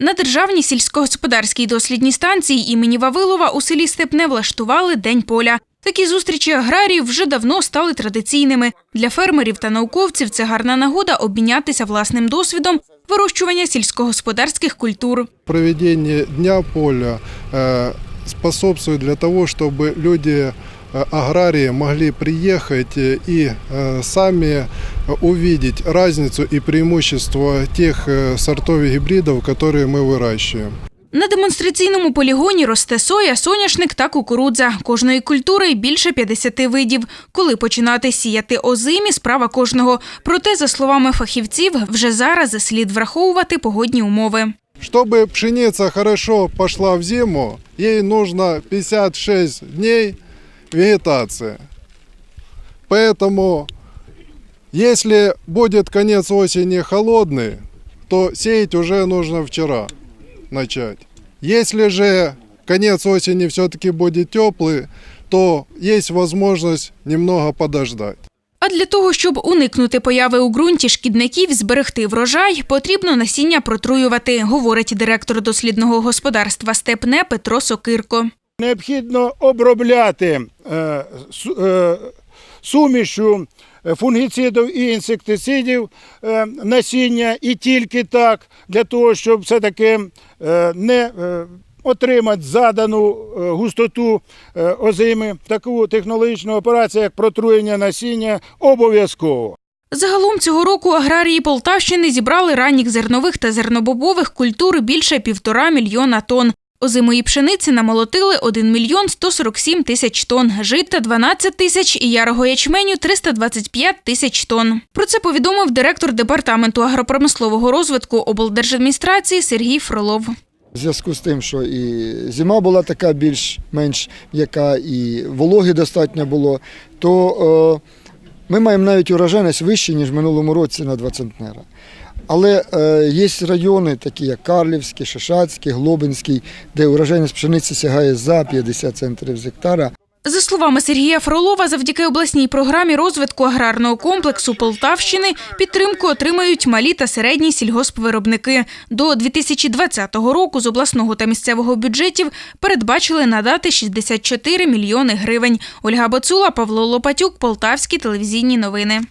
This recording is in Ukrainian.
На державній сільськогосподарській дослідній станції імені Вавилова у селі Степне влаштували День поля. Такі зустрічі аграріїв вже давно стали традиційними. Для фермерів та науковців це гарна нагода обмінятися власним досвідом вирощування сільськогосподарських культур. Проведение Дня поля э, способствует для того, чтобы люди, э, аграрии, могли приехать э, и э, сами э, увидеть разницу и преимущество тех э, сортов и гибридов, которые мы выращиваем. На демонстраційному полігоні росте соя, соняшник та кукурудза. Кожної культури більше 50 видів. Коли починати сіяти озимі – справа кожного. Проте, за словами фахівців, вже зараз слід враховувати погодні умови. Чтобы пшеница хорошо пошла в зиму, ей нужно 56 дней вегетации. Поэтому, если будет конец осени холодный, то сеять уже нужно вчера начать. Если же конец осени все-таки будет теплый, то есть возможность немного подождать. А для того, щоб уникнути появи у ґрунті шкідників, зберегти врожай, потрібно насіння протруювати, говорить директор дослідного господарства Степне Петро Сокирко. Необхідно обробляти е, е, сумішю е, фунгіцидів і інсектицидів насіння і тільки так, для того, щоб все-таки не отримати задану густоту озими. Таку технологічну операцію, як протруєння насіння, обов'язково. Загалом цього року аграрії Полтавщини зібрали ранніх зернових та зернобобових культур більше півтора мільйона тонн. Озимої пшениці намолотили 1 мільйон 147 тисяч тонн, жита 12 тисяч і ярого ячменю 325 тисяч тонн. Про це повідомив директор департаменту агропромислового розвитку облдержадміністрації Сергій Фролов. В зв'язку з тим, що і зима була така більш-менш м'яка, і вологи достатньо було, то е, ми маємо навіть урожайність вище, ніж в минулому році на 2 центнера. Але е, є райони, такі як Карлівський, Шишацький, Глобинський, де урожайність пшениці сягає за 50 центрів з гектара. За словами Сергія Фролова, завдяки обласній програмі розвитку аграрного комплексу Полтавщини підтримку отримають малі та середні сільгоспвиробники. До 2020 року з обласного та місцевого бюджетів передбачили надати 64 мільйони гривень. Ольга Бацула, Павло Лопатюк, Полтавські телевізійні новини.